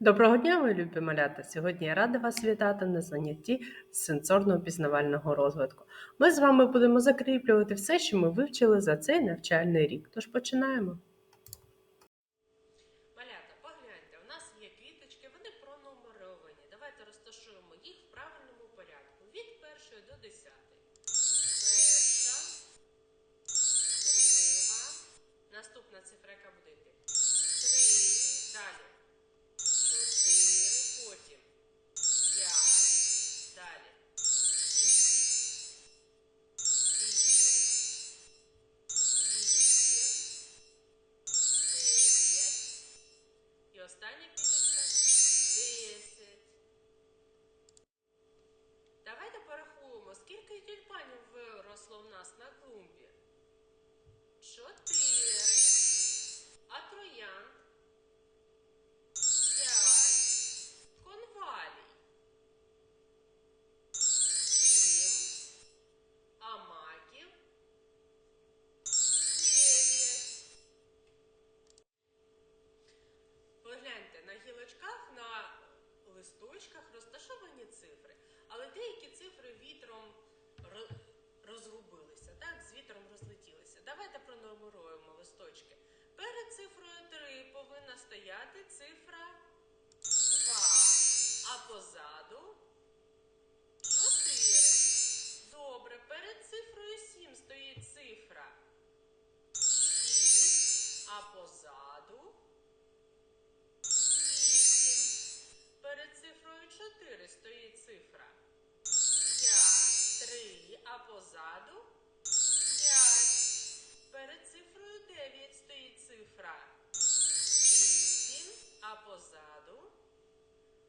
Доброго дня, мої любі малята! Сьогодні я рада вас вітати на занятті з сенсорно-пізнавального розвитку. Ми з вами будемо закріплювати все, що ми вивчили за цей навчальний рік. Тож починаємо. Скільки тюльпанів виросло в нас на клумбі. Чотири. Давайте пронумеруємо листочки. Перед цифрою 3 повинна стояти цифра 2, а позаду 4. Добре, перед цифрою 7 стоїть цифра 6, а позаду Вісім. Перед цифрою 4 стоїть цифра 5, 3, а позаду 5. Перед цифрою 9 стоїть цифра 8, а позаду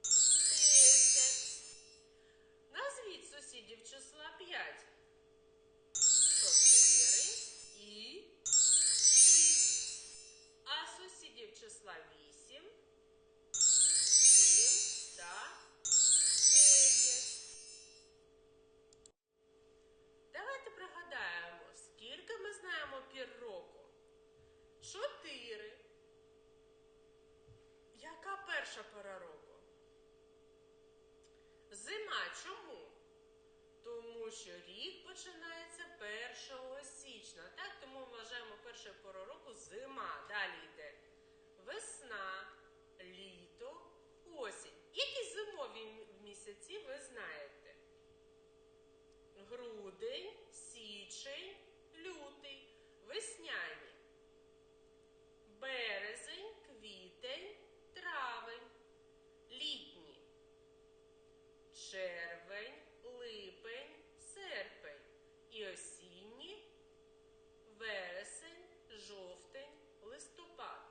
10. Назвіть сусідів числа 5. Що рік починається 1 січня. Так, тому ми вважаємо першою порою року зима. Далі йде весна, літо, осінь. Які зимові місяці ви знаєте? Грудень, січень, лютий, весняні. Березень, квітень, травень, літні. Червень, липень, серпень і осінні, вересень, жовтень, листопад.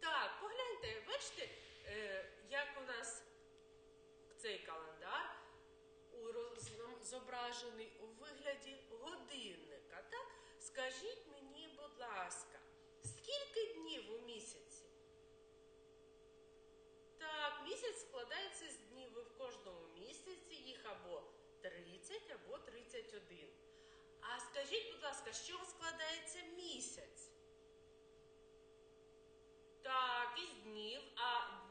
Так, погляньте, бачите, е, як у нас цей календар у роз- зображений у вигляді годинника. Так? Скажіть мені, будь ласка, скільки днів у місяці? Так, місяць складається з днів і в кожному місяці їх або 30, або 31. А скажіть, будь ласка, з чого складається місяць? Так, із днів, а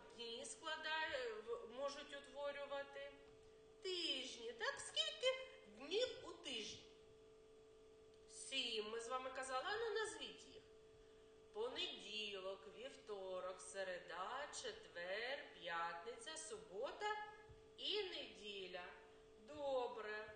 вами казала, а ну назвіть їх. Понеділок, вівторок, середа, четвер, п'ятниця, субота і неділя. Добре,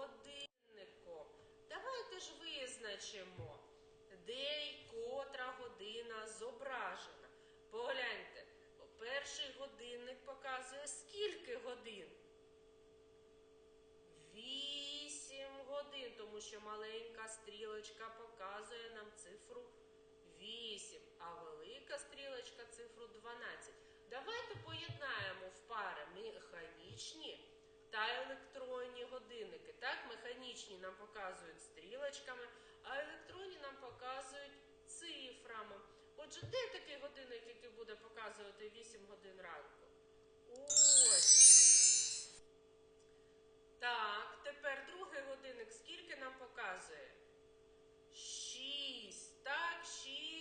годинником. Давайте ж визначимо, де й котра година зображена. Погляньте, перший годинник показує скільки годин? Вісім годин, тому що маленька стрілочка показує нам цифру 8, а велика стрілочка цифру 12. Давайте поєднаємо в пари механічні та електронні годинники. Так, Механічні нам показують стрілочками, а електронні нам показують цифрами. Отже, де такий годинник, який буде показувати 8 годин ранку? Ось. Так, тепер другий годинник скільки нам показує? 6. Так, 6.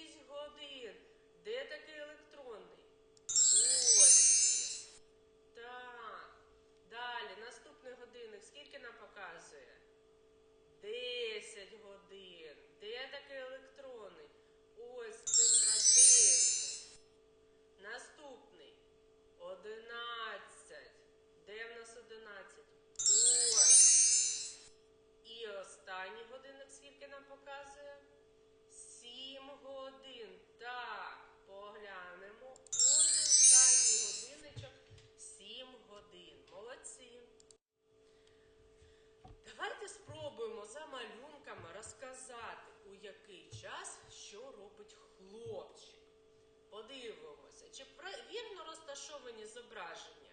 Годин. Так, поглянемо. Ось останній годинничок. 7 годин. Молодці. Давайте спробуємо за малюнками розказати, у який час що робить хлопчик. Подивимося, чи вірно розташовані зображення.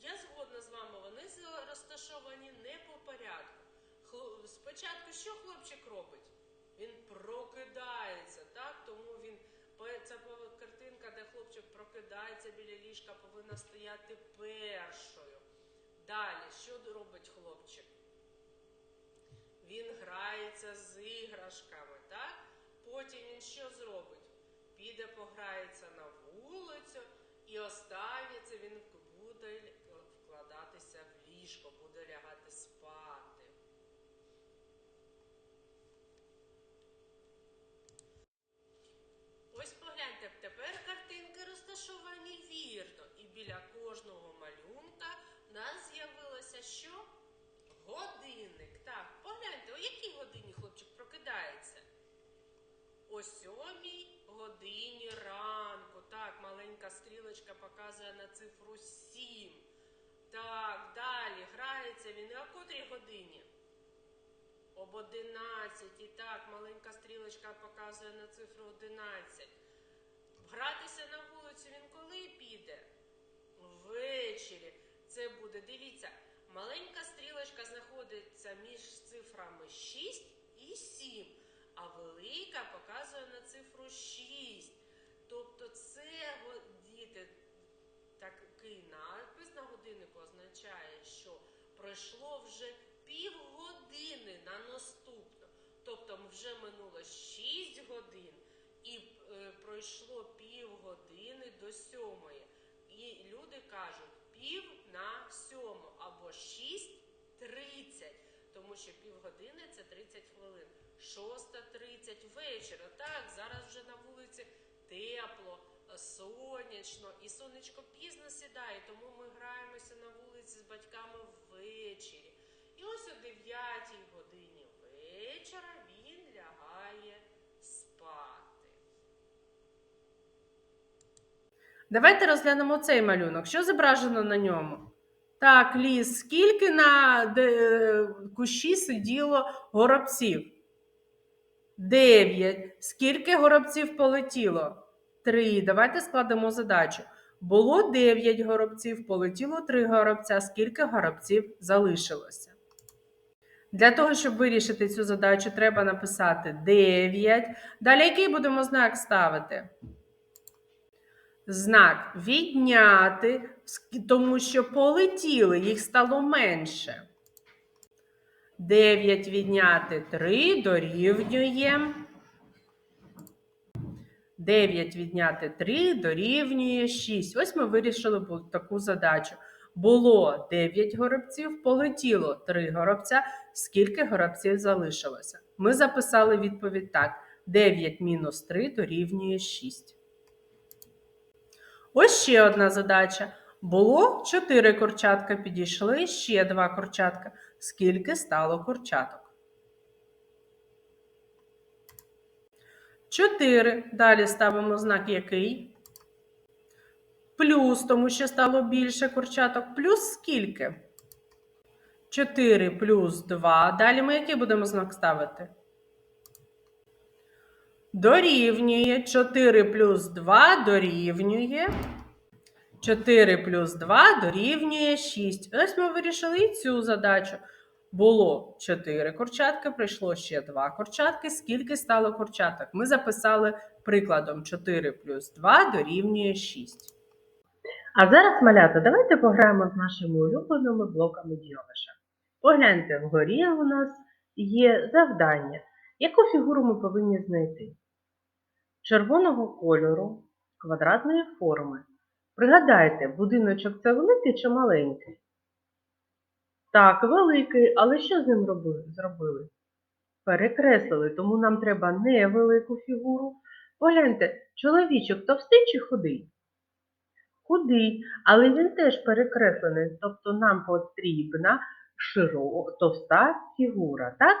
Я згодна з вами, вони розташовані не по порядку. Спочатку що хлопчик робить? Він прокидається, так? Тому він по- картинка, де хлопчик прокидається біля ліжка, повинна стояти першою. Далі, що робить хлопчик? Він грається з іграшками, так? Потім він що зробить? Піде пограється на вулицю, і це він л- вкладатися в ліжко, буде лягати спати. Ось погляньте, тепер картинки розташовані вірно, і біля кожного малюнка в нас з'явилося що? Годинник. Так, погляньте, о якій годині хлопчик прокидається? О сьомій годині ранку. Так, маленька стрілочка показує на цифру 7. Так, далі грається він і о котрій годині? Об 11. Так, маленька стрілочка показує на цифру 11. Гратися на вулицю він коли піде? Ввечері. Це буде, дивіться, маленька стрілочка знаходиться між цифрами 6 і 7, а велика показує на цифру 6. Тобто це, діти, такий надпис на годиннику означає, що пройшло вже півгодини на наступну. Тобто вже минуло 6 годин і е, пройшло півгодини до сьомої. І люди кажуть пів на сьому або 6.30, тому що півгодини це 30 хвилин. 6.30 вечора. Так, зараз вже на вулиці тепло, сонячно, і сонечко пізно сідає, тому ми граємося на вулиці з батьками ввечері. І ось о 9 годині вечора він лягає спати. Давайте розглянемо цей малюнок. Що зображено на ньому? Так, ліс. Скільки на кущі сиділо горобців? Дев'ять. Скільки горобців полетіло? Три. Давайте складемо задачу. Було дев'ять горобців, полетіло три горобця. Скільки горобців залишилося? Для того, щоб вирішити цю задачу, треба написати 9. Далі який будемо знак ставити? Знак відняти, тому що полетіли, їх стало менше. 9 відняти 3 дорівнює. 9 відняти 3 дорівнює 6. Ось ми вирішили таку задачу. Було 9 горобців, полетіло 3 горобця. Скільки горобців залишилося? Ми записали відповідь так: 9 мінус 3 дорівнює 6. Ось ще одна задача. Було 4 курчатка, підійшли ще 2 курчатка. Скільки стало курчаток? 4. Далі ставимо знак який? Плюс, тому що стало більше курчаток. Плюс скільки? 4 плюс 2. Далі ми який будемо знак ставити? Дорівнює 4 плюс 2 дорівнює. 4 плюс 2 дорівнює 6. Ось ми вирішили і цю задачу. Було 4 курчатки, прийшло ще 2 курчатки. Скільки стало курчаток? Ми записали прикладом 4 плюс 2 дорівнює 6. А зараз, малята, давайте пограємо з нашими улюбленими блоками діовиша. Погляньте, вгорі у нас є завдання. Яку фігуру ми повинні знайти? Червоного кольору, квадратної форми. Пригадайте, будиночок це великий чи маленький? Так, великий, але що з ним зробили? Перекреслили, тому нам треба невелику фігуру. Погляньте, чоловічок товстий чи худий? Худий, але він теж перекреслений, тобто нам потрібна широ, товста фігура, так?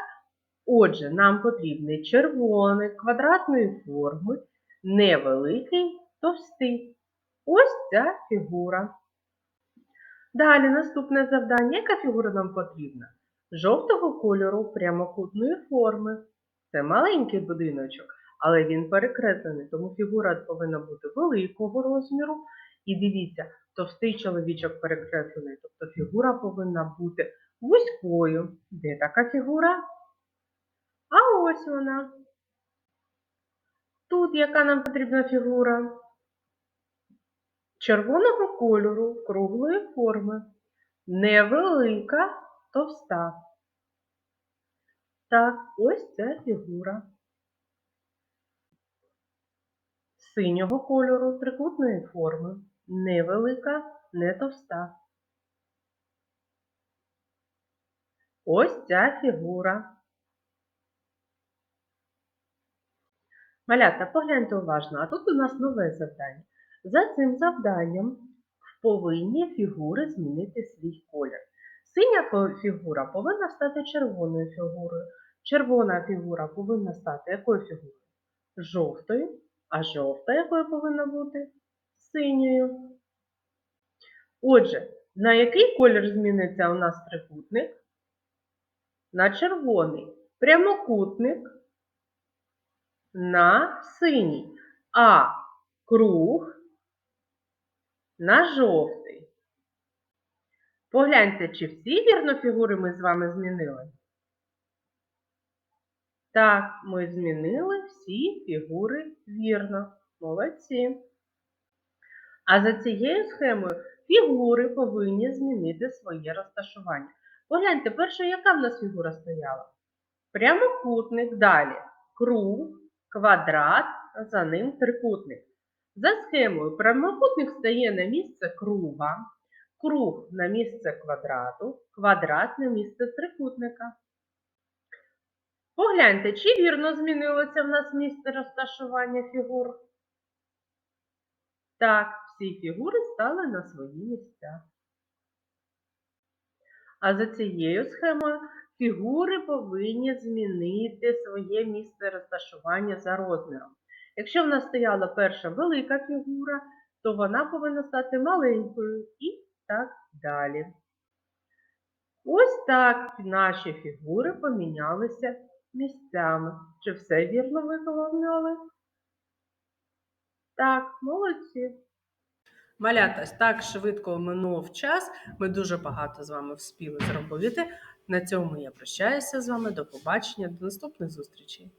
Отже, нам потрібний червоний, квадратної форми, невеликий, товстий. Ось ця фігура. Далі наступне завдання. Яка фігура нам потрібна? Жовтого кольору прямокутної форми. Це маленький будиночок, але він перекреслений, тому фігура повинна бути великого розміру. І дивіться, товстий чоловічок перекреслений, тобто фігура повинна бути вузькою. Де така фігура? А ось вона. Тут яка нам потрібна фігура? Червоного кольору, круглої форми. Невелика, товста. Так, ось ця фігура. Синього кольору, трикутної форми. Невелика, не товста. Ось ця фігура. Малята, погляньте уважно, а тут у нас нове завдання. За цим завданням повинні фігури змінити свій колір. Синя фігура повинна стати червоною фігурою. Червона фігура повинна стати якою фігурою? Жовтою. А жовта якою повинна бути? Синьою. Отже, на який колір зміниться у нас трикутник? На червоний. Прямокутник на синій, а круг на жовтий. Погляньте, чи всі вірно фігури ми з вами змінили? Так, ми змінили всі фігури вірно. Молодці. А за цією схемою фігури повинні змінити своє розташування. Погляньте, перша, яка в нас фігура стояла? Прямокутник, далі круг, квадрат, за ним трикутник. За схемою прямокутник стає на місце круга, круг на місце квадрату, квадрат на місце трикутника. Погляньте, чи вірно змінилося в нас місце розташування фігур? Так, всі фігури стали на свої місця. А за цією схемою фігури повинні змінити своє місце розташування за розміром. Якщо в нас стояла перша велика фігура, то вона повинна стати маленькою і так далі. Ось так наші фігури помінялися місцями. Чи все вірно виконали? Так, молодці. Малята, так швидко минув час. Ми дуже багато з вами вспіли зробити. На цьому я прощаюся з вами. До побачення, до наступних зустрічей.